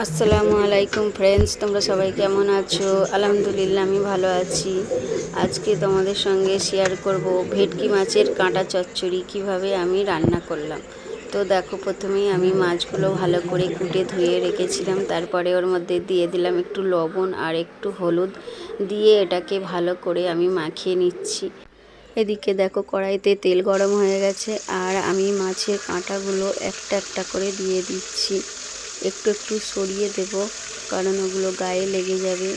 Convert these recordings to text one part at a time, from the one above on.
আসসালামু আলাইকুম ফ্রেন্ডস তোমরা সবাই কেমন আছো? আলহামদুলিল্লাহ, আমি ভালো আছি। আজকে তোমাদের সঙ্গে শেয়ার করব ভেটকি মাছের কাঁটা চচ্চড়ি, কীভাবে আমি রান্না করলাম। তো দেখো, প্রথমেই আমি মাছগুলো ভালো করে কুটে ধুয়ে রেখেছিলাম, তারপরে ওর মধ্যে দিয়ে দিলাম একটু লবণ আর একটু হলুদ দিয়ে এটাকে ভালো করে আমি মাখিয়ে নিচ্ছি। এদিকে দেখো, কড়াইতে তেল গরম হয়ে গেছে, আর আমি মাছের কাঁটাগুলো একটা একটা করে দিয়ে দিচ্ছি। একটু একটু সরিয়ে দেব, কারণ ওগুলো গায়ে লেগে যাবে।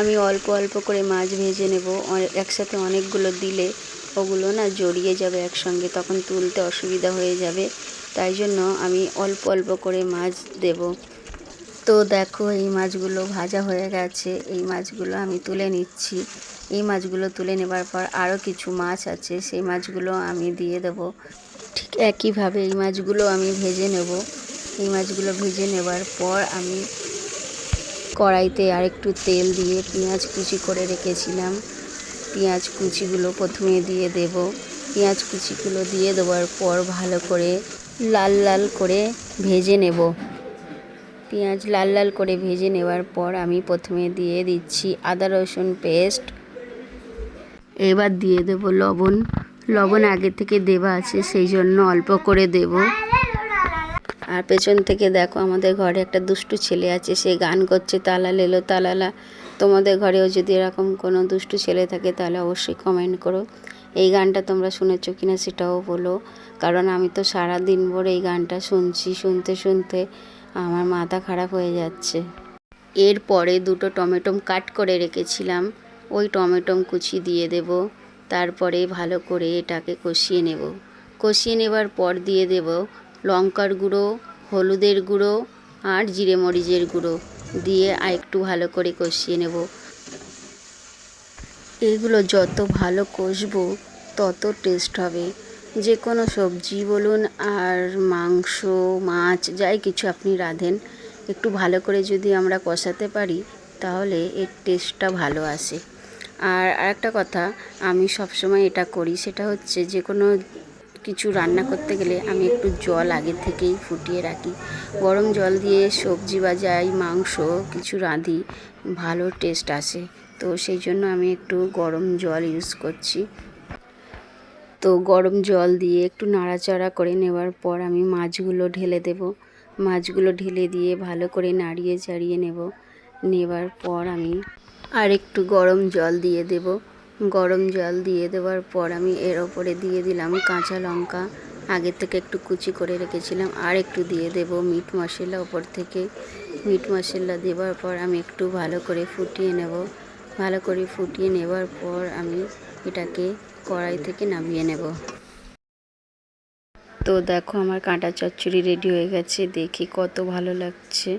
আমি অল্প অল্প করে মাছ ভেজে নেব একসাথে অনেকগুলো দিলে ওগুলো না জড়িয়ে যাবে একসঙ্গে, তখন তুলতে অসুবিধা হয়ে যাবে। তাই জন্য আমি অল্প অল্প করে মাছ দেব। তো দেখো, এই মাছগুলো ভাজা হয়ে গেছে। এই মাছগুলো আমি তুলে নিচ্ছি। এই মাছগুলো তুলে নেবার পর আরও কিছু মাছ আছে, সেই মাছগুলো আমি দিয়ে দেবো। ঠিক একইভাবে এই মাছগুলো আমি ভেজে নেব। এই মাছগুলো ভেজে নেবার পর আমি কড়াইতে আর একটু তেল দিয়ে পেঁয়াজ কুচি করে রেখেছিলাম। পেঁয়াজ কুচিগুলো প্রথমে দিয়ে দেব। পেঁয়াজ কুচিগুলো দিয়ে দেওয়ার পর ভালো করে লাল লাল করে ভেজে নেব। পেঁয়াজ লাল লাল করে ভেজে নেওয়ার পর আমি প্রথমে দিয়ে দিচ্ছি আদা রসুন পেস্ট। এবার দিয়ে দেব লবণ। লবণ আগে থেকে দেওয়া আছে, সেই জন্য অল্প করে দেব। আর পেছন থেকে দেখো আমাদের ঘরে একটা দুষ্টু ছেলে আছে, সে গান করছে, তালা লেলো তালালা তোমাদের ঘরেও যদি এরকম কোনো দুষ্টু ছেলে থাকে তাহলে অবশ্যই কমেন্ট করো। এই গানটা তোমরা শুনেছো কিনা সেটাও বলো। কারণ আমি তো সারা দিন ভর এই গানটা শুনছি, শুনতে শুনতে আমার মাথা খারাপ হয়ে যাচ্ছে। এরপরে দুটো টমেটো কাট করে রেখেছিলাম, ওই টমেটো কুচি দিয়ে দেব, তারপরে ভালো করে এটাকে কষিয়ে নেব। কষিয়ে নেবার পর দিয়ে দেব লঙ্কার গুঁড়ো, হলুদের গুঁড়ো আর জিরে মরিচের গুঁড়ো দিয়ে আর একটু ভালো করে কষিয়ে নেব। এগুলো যত ভালো কষবো, তত টেস্ট হবে। যে কোনো সবজি বলুন আর মাংস, মাছ, যাই কিছু আপনি রাঁধেন, একটু ভালো করে যদি আমরা কষাতে পারি, তাহলে এর টেস্টটা ভালো আসে। আর আরেকটা কথা, আমি সবসময় এটা করি, সেটা হচ্ছে যে কোনো কিছু রান্না করতে গেলে আমি একটু জল আগে থেকেই ফুটিয়ে রাখি। গরম জল দিয়ে সবজি বাজাই, মাংস কিছু রাঁধি, ভালো টেস্ট আসে। তো সেই জন্য আমি একটু গরম জল ইউজ করছি। তো গরম জল দিয়ে একটু নাড়াচাড়া করে নেওয়ার পর আমি মাছগুলো ঢেলে দেব। মাছগুলো ঢেলে দিয়ে ভালো করে নাড়িয়ে চাড়িয়ে নেব। নেবার পর আমি আর একটু গরম জল দিয়ে দেব। গরম জল দিয়ে দেওয়ার পর আমি এর ওপরে দিয়ে দিলাম কাঁচা লঙ্কা। আগে থেকে একটু কুচি করে রেখেছিলাম, আর একটু দিয়ে দেব মিট মশলা ওপর থেকে। মিট মশলা দেওয়ার পর আমি একটু ভালো করে ফুটিয়ে নেব। ভালো করে ফুটিয়ে নেবার পর আমি এটাকে কড়াই থেকে নামিয়ে নেব। তো দেখো আমার কাঁটা চচ্চড়ি রেডি হয়ে গেছে, দেখি কত ভালো লাগছে।